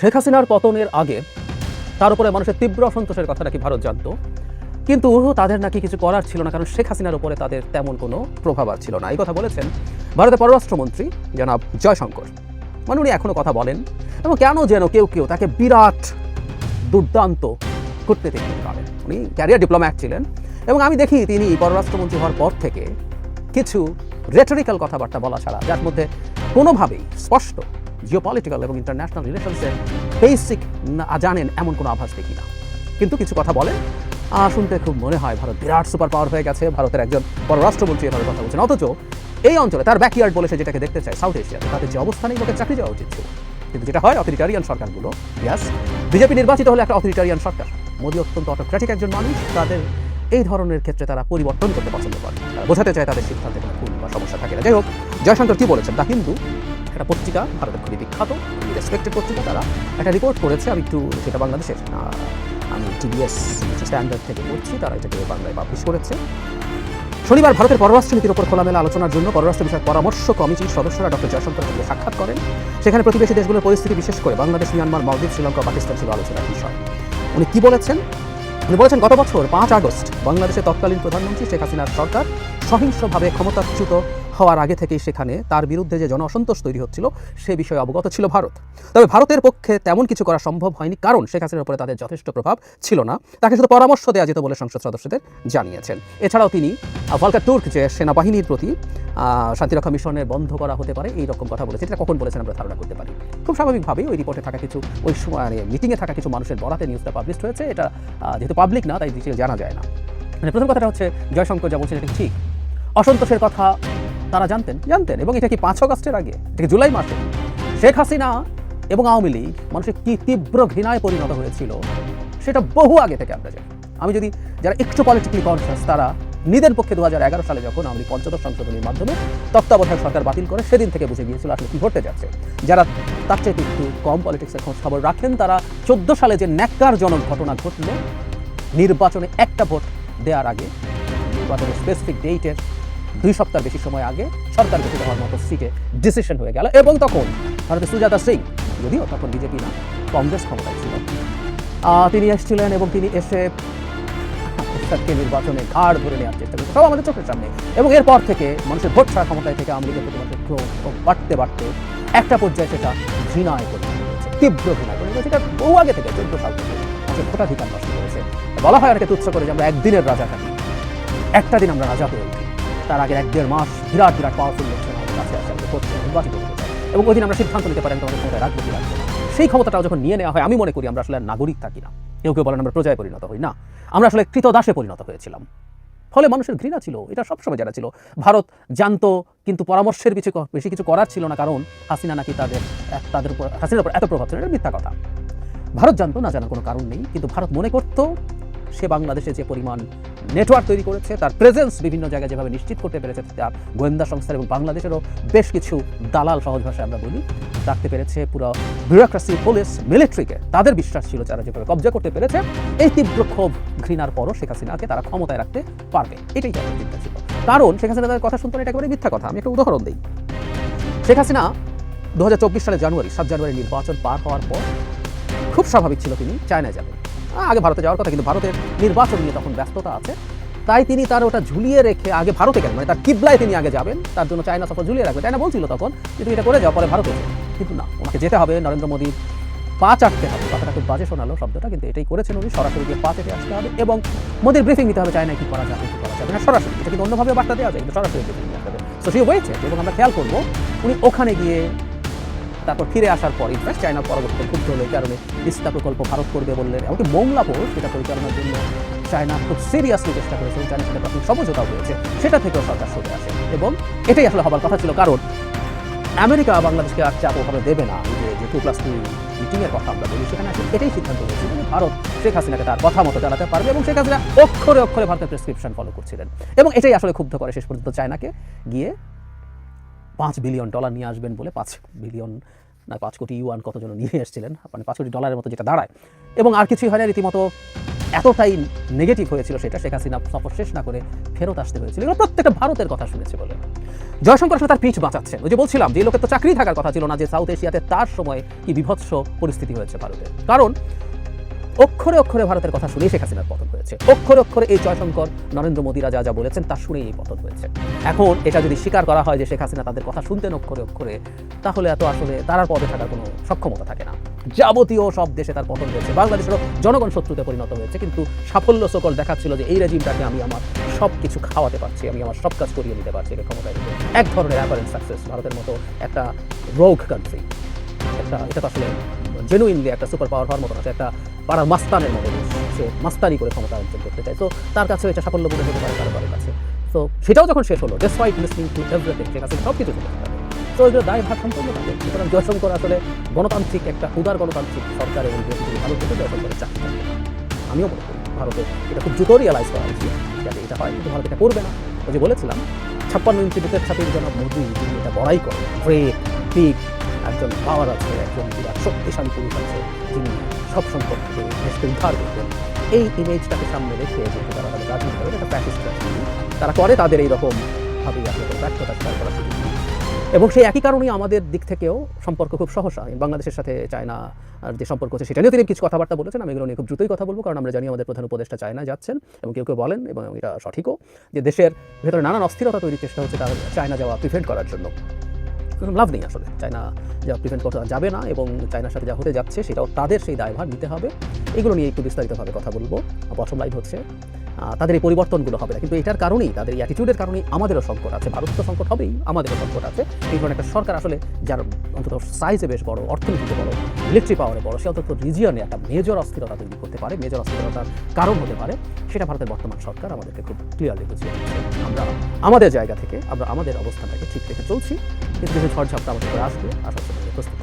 শেখ হাসিনার পতনের আগে, তার উপরে মানুষের তীব্র অসন্তোষের কথা নাকি ভারত জানতো। কিন্তু তাদের নাকি কিছু করার ছিল না, কারণ শেখ হাসিনার উপরে তাদের তেমন কোনো প্রভাব আর ছিল না। এই কথা বলেছেন ভারতের পররাষ্ট্রমন্ত্রী জনাব জয়শঙ্কর। মানে উনি এখনও কথা বলেন। এবং কেন যেন কেউ কেউ তাকে বিরাট দুর্দান্ত দেখতে পাবেন উনি ক্যারিয়ার ডিপ্লোম্যাট ছিলেন। এবং আমি দেখি তিনি পররাষ্ট্রমন্ত্রী হওয়ার পর থেকে কিছু রেটরিক্যাল কথাবার্তা বলা ছাড়া, যার মধ্যে কোনোভাবেই স্পষ্ট জিওপলিটিক্যাল এবং ইন্টারন্যাশনাল রিলেশনসের বেসিক জানেন এমন কোনো আভাস দেখি না। কিন্তু কিছু কথা বলেন। শুনতে খুব মনে হয় ভারত বিরাট সুপার পাওয়ার হয়ে গেছে, ভারতের একজন পররাষ্ট্রমন্ত্রী এভাবে কথা বলছেন। অথচ এই অঞ্চলে তার ব্যাকইয়ার্ড বলে সে যেটাকে দেখতে চায় সাউথ এশিয়াতে তাদের যে অবস্থানেই লোকের চাকরি যাওয়া উচিত ছিল। কিন্তু যেটা হয় অথরিটারিয়ান সরকারগুলো ইয়াস বিজেপি নির্বাচিত হলে একটা অথরিটারিয়ান সরকার। মোদী অত্যন্ত অটোক্র্যাটিক একজন মানুষ, তাদের এই ধরনের ক্ষেত্রে তারা পরিবর্তন করতে পছন্দ করে। বোঝাতে চায় তাদের সিদ্ধান্তে কোনো সমস্যা থাকে না। যাই হোক, জয়শঙ্কর কি বলেছেন? তা কিন্তু একটা পত্রিকা, ভারতের খুবই বিখ্যাত রেসপেক্টেড পত্রিকা তারা। একটা রিপোর্ট করেছে, আমি একটু সেটা বাংলাদেশের আমি টিবিএস স্ট্যান্ডার্ড থেকে পড়ছি, তারা এটাকে বাংলায় পাবলিশ করেছে। শনিবার ভারতের পররাষ্ট্রনীতির উপর খোলামেলা আলোচনার জন্য পররাষ্ট্র বিষয়ক পরামর্শ কমিটির সদস্যরা ডক্টর জয়শঙ্করের সঙ্গে সাক্ষাৎ করেন। সেখানে প্রতিবেশী দেশগুলোর পরিস্থিতি বিশেষ করে, বাংলাদেশ, মিয়ানমার, মালদ্বীপ, শ্রীলঙ্কা, পাকিস্তান ছিল আলোচনার বিষয়। উনি কি বলেছেন? উনি বলেছেন, গত বছর পাঁচ আগস্ট বাংলাদেশের তৎকালীন প্রধানমন্ত্রী শেখ হাসিনার সরকার সহিংসভাবে ক্ষমতাচ্যুত হওয়ার আগে থেকেই সেখানে তার বিরুদ্ধে যে জন অসন্তোষ তৈরি হচ্ছিল, সে বিষয়ে অবগত ছিল ভারত। তবে ভারতের পক্ষে তেমন কিছু করা সম্ভব হয়নি, কারণ শেখ হাসিনার উপরে তাদের যথেষ্ট প্রভাব ছিল না। তাকে শুধু পরামর্শ দেওয়া যেত বলে সংসদ সদস্যদের জানিয়েছেন। এছাড়াও তিনি ভলকা তুর্ক যে সেনাবাহিনীর প্রতি শান্তিরক্ষা মিশনের বন্ধ করা হতে পারে, এই রকম কথা বলেছে। এটা কখন বলেছেন আমরা ধারণা করতে পারি। খুব স্বাভাবিকভাবেই ওই রিপোর্টে থাকা কিছু, ওই সময় মানে মিটিংয়ে থাকা কিছু মানুষের বরাতে নিউজটা পাবলিশ হয়েছে। এটা যেহেতু পাবলিক না, তাই জানা যায় না। মানে প্রথম কথাটা হচ্ছে, জয়শঙ্কর যা বলছেন, এটা ঠিক। অসন্তোষের কথা তারা জানতেন জানতেন। এবং এটা কি পাঁচ আগস্টের আগে? এটা জুলাই মাসে? শেখ হাসিনা এবং আওয়ামী লীগ মানুষের কি তীব্র ঘৃণায় পরিণত হয়েছিল, সেটা বহু আগে থেকে আমরা জানি। আমি যদি যারা একটু পলিটিক্যালি কনসিয়াস তারা নিজের পক্ষে দু হাজার এগারো সালে যখন লীগ পঞ্চদশ সংশোধনীর মাধ্যমে তত্ত্বাবধায়ক সরকার বাতিল করে, সেদিন থেকে বুঝে গিয়েছিল আসলে কি ঘটতে যাচ্ছে। যারা তার চাইতে একটু কম পলিটিক্সের খোঁজ খবর রাখেন, তারা চোদ্দ সালে যে ন্যাক্কারজনক ঘটনা ঘটল, নির্বাচনে একটা ভোট দেওয়ার আগে, নির্বাচনের স্পেসিফিক ডেটের দুই সপ্তাহ বেশি সময় আগে সরকার গঠিত হওয়ার মতো সিটে ডিসিশন হয়ে গেল এবং তখন ভারতের সুজাতা সিং, যদিও তখন বিজেপি না, কংগ্রেস ক্ষমতায় ছিল। তিনি এসেছিলেন এবং তিনি এসে এরশাদকে নির্বাচনে ঘাড় ধরে নেওয়ার চেষ্টা করেছে সব আমাদের চোখের সামনে। এবং এরপর থেকে মানুষের ভোট ছাড়া ক্ষমতায় থেকে লীগের প্রতি মানুষের ক্রোধ বাড়তে বাড়তে একটা পর্যায়ে সেটা ঘৃণায় পরিণত হয়েছে, তীব্র পরিণত হয়েছে। এটা বহু আগে থেকে, চোদ্দ সাল থেকে মানুষের ভোটাধিকার নষ্ট করেছে বলা হয় আর অনেকে তুচ্ছ করে যে আমরা একদিনের রাজা থাকি একটা দিন আমরা রাজা হয়ে উঠি। তার আগে এক দেড় মাস বিরাট বিরাট পাওয়ারফুল লোকজন এবং ওই দিন আমরা সিদ্ধান্ত নিতে পারি আমাদের ক্ষমতায় রাখব কি রাখব সেই ক্ষমতাটাও যখন নিয়ে নেওয়া হয়, আমি মনে করি আমরা আসলে নাগরিক থাকি না। কেউ কেউ বলেন আমরা প্রজায় পরিণত হই। না, আমরা আসলে কৃতদাসে পরিণত হয়েছিলাম। ফলে মানুষের ঘৃণা ছিল, এটা সবসময় জানা ছিল। ভারত জানতো, কিন্তু পরামর্শের কিছু বেশি কিছু করার ছিল না, কারণ হাসিনা নাকি তাদের তাদের উপর হাসিনার উপর এত প্রভাব ছিল, এটা মিথ্যা কথা। ভারত জানতো না জানার কোনো কারণ নেই, কিন্তু ভারত মনে করতো সে বাংলাদেশে যে পরিমাণ নেটওয়ার্ক তৈরি করেছে, তার প্রেজেন্স বিভিন্ন জায়গায় যেভাবে নিশ্চিত করতে পেরেছে তার গোয়েন্দা সংস্থার এবং বাংলাদেশেরও বেশ কিছু দালাল সহজ ভাষায় আমরা বলি। রাখতে পেরেছে পুরো বিউরোক্রেসি পুলিশ মিলিটারিকে তাদের বিশ্বাস ছিল যারা যেভাবে কবজা করতে পেরেছে, এই তীব্র ক্ষোভ ঘৃণার পরও শেখ হাসিনাকে তারা ক্ষমতায় রাখতে পারবে। এটাই তাদের চিন্তা ছিল। কারণ শেখ হাসিনা তাদের কথা শুনতে এটা একেবারে মিথ্যা কথা। আমি একটা উদাহরণ দিই। শেখ হাসিনা দু হাজার চব্বিশ সালে জানুয়ারি, সাত জানুয়ারি নির্বাচন পার হওয়ার পর খুব স্বাভাবিক ছিল তিনি চায়নায় যাবেন। আগে ভারতে যাওয়ার কথা, কিন্তু ভারতের নির্বাচন নিয়ে তখন ব্যস্ততা আছে। তাই তিনি তার ওটা ঝুলিয়ে রেখে আগে ভারতে গেলেন। মানে তার কিবলায় তিনি আগে যাবেন। তার জন্য চায়না সফর ঝুলিয়ে রাখবে চায়না বলছিল তখন যে তুমি এটা করে যাও, পরে ভারতে কিন্তু না, ওনাকে যেতে হবে। নরেন্দ্র মোদীর পা চাটতে হবে। কথাটা খুব বাজে শোনালো শব্দটা, কিন্তু এটাই করেছেন উনি। সরাসরি গিয়ে পা চেটে আসতে হবে এবং মোদীর ব্রিফিং নিতে হবে চায়নায় কি করা যাবে, কি করা যাবে না। সরাসরি, এটা কিন্তু অন্যভাবে বার্তা দেওয়া যায়, কিন্তু সরাসরি ব্রিফিং নিতে হবে। সো সে হয়েছে এবং আমরা খেয়াল করব, উনি ওখানে গিয়ে তারপর ফিরে আসার পর ইনফ্যাক্ট চায়না পরবর্তীতে ক্ষুব্ধ হলো কারণে তিস্তা প্রকল্প ভারত করবে বললেন এমনকি মোংলা পোর্ট সেটা পরিচালনার জন্য চায়না খুব সিরিয়াসলি চেষ্টা করেছে এবং চায়নার সাথে প্রাথমিক সমঝোতাও হয়েছে সেটা থেকেও সরকার সরে আসে এবং এটাই আসলে হবার কথা ছিল কারণ আমেরিকা বাংলাদেশকে আর চাপ ওভাবে দেবে না। যে যে টু প্লাস টু মিটিংয়ের কথা আমরা বলি, সেখানে আসলে এটাই সিদ্ধান্ত হয়েছে যে ভারত শেখ হাসিনাকে তার কথা মতো চালাতে পারবে এবং শেখ হাসিনা অক্ষরে অক্ষরে ভারতের প্রেসক্রিপশন ফলো করছিলেন। এবং এটাই আসলে ক্ষুব্ধ করে শেষ পর্যন্ত চায়নাকে গিয়ে পাঁচ বিলিয়ন ডলার নিয়ে আসবেন বলে পাঁচ বিলিয়ন না, পাঁচ কোটি ইউয়ান কত জন নিয়ে এসেছিলেন মানে পাঁচ কোটি ডলারের মতো যেটা দাঁড়ায়। এবং আর কিছুই হয় না রীতিমতো এতটাই নেগেটিভ হয়েছিল সেটা, শেখ হাসিনা সফর শেষ না করে ফেরত আসতে হয়েছিল। এগুলো প্রত্যেকটা ভারতের কথা শুনেছে বলে। জয়শঙ্কর আসলে তার পিঠ বাঁচাচ্ছেন। ওই যে বলছিলাম যে লোকের তো চাকরি থাকার কথা ছিল না যে সাউথ এশিয়াতে তার সময় কি বিভৎস পরিস্থিতি হয়েছে ভারতে। কারণ অক্ষরে অক্ষরে ভারতের কথা শুনেই শেখ হাসিনার পতন হয়েছে। অক্ষরে অক্ষরে এই জয়শঙ্কর, নরেন্দ্র মোদীরা যা যা বলেছেন তা শুনেই এই পতন হয়েছে। এখন এটা যদি স্বীকার করা হয় যে শেখ হাসিনা তাদের কথা শুনতেন অক্ষরে অক্ষরে, তাহলে এত আসলে তার আর পদে থাকার কোনো সক্ষমতা থাকে না। যাবতীয় সব দেশে তার পতন হয়েছে। বাংলাদেশেরও জনগণ শত্রুতে পরিণত হয়েছে, কিন্তু সাফল্য সকল দেখাচ্ছিল যে এই রেজিমটাকে আমি আমার সব কিছু খাওয়াতে পারছি, আমি আমার সব কাজ করিয়ে নিতে পারছি ক্ষমতায় এক ধরনের অ্যাপারেন্ট সাকসেস ভারতের মতো একটা রোগ কান্ট্রি একটা, এটা তো আসলে জেনুইনলি একটা সুপার পাওয়ার হওয়ার মতো একটা পাড়ার মাস্তানের মতো। সে মাস্তানি করে ক্ষমতা অর্জন করতে চায়। তো তার কাছে এটা সাফল্য বলে হতে পারে কারও কাছে। তো সেটাও যখন শেষ হলো despite listening to everything Sheikh Hasina সব কিছু তো যে দায় ভাগ সম্পূর্ণ থাকে সুতরাং জয়শঙ্কর আসলে গণতান্ত্রিক একটা উদার গণতান্ত্রিক সরকার এবং থেকে জয়শঙ্করের চাকরি। আমিও মনে করি ভারতে এটা খুব দ্রুত রিয়ালাইজ করা উচিত। যাতে এটা হয়, কিন্তু ভারত এটা করবে না। ওই যে বলেছিলাম, ছাপ্পান্ন ইঞ্চি বুকের ছাতির জনক মোদী এটা বড়াই করে গ্রেট পিক একজন পাওয়ার আছে, একজন বিরাট শক্তিশালী পুরুষ আছে, যিনি সব সম্পদ থেকে দেশকে উদ্ধার করবেন এই ইমেজটাকে সামনে রেখে যেহেতু তারা তাদের রাজনীতি করে একটা প্র্যাকটিস তারা করে তাদের এইরকম ভাবেই আসলে ব্যর্থতা স্বীকার করা নেই। এবং সেই একই কারণেই আমাদের দিক থেকেও সম্পর্ক খুব সহসা বাংলাদেশের সাথে চায়না, আর যে সম্পর্ক আছে, সেটা নিয়েও তিনি কিছু কথাবার্তা বলেছেন। আমি এগুলো নিয়ে খুব দ্রুতই কথা বলব, কারণ আমরা জানি আমাদের প্রধান উপদেষ্টা চায়না যাচ্ছেন, এবং কেউ কেউ বলেন, এবং এটা সঠিকও, যে দেশের ভেতরে নানান অস্থিরতা তৈরির চেষ্টা হচ্ছে তার চায়না যাওয়া, প্রিভেন্ট করার জন্য। লাভ নেই আসলে। চায়না যা প্রিভেন্ট করতে যাবে না এবং চায়নার সাথে যা হতে যাচ্ছে সেটাও তাদের সেই দায়ভার নিতে হবে। এগুলো নিয়ে একটু বিস্তারিতভাবে কথা বলব। বটম লাইন হচ্ছে তাদের এই পরিবর্তনগুলো হবে না। কিন্তু এটার কারণেই, তাদের অ্যাটিটিউডের কারণেই আমাদেরও সংকট আছে ভারত তো সংকট হবেই, আমাদেরও সংকট আছে। এই ধরনের একটা সরকার আসলে, যার অন্তত সাইজে বেশ বড়, অর্থনীতিতে বড় ইলেকট্রিক পাওয়ারে বড়, সে অন্তত রিজিয়নে একটা মেজর অস্থিরতা তৈরি করতে পারে মেজর অস্থিরতার কারণ হতে পারে। সেটা ভারতের বর্তমান সরকার আমাদেরকে খুব ক্লিয়ারলি বুঝিয়ে আমরা আমাদের জায়গা থেকে, আমরা আমাদের অবস্থানটাকে ঠিক রেখে চলছি। কিন্তু কিছু ঝড়ঝাপটা আমাদের আসবে আসার জন্য প্রস্তুত।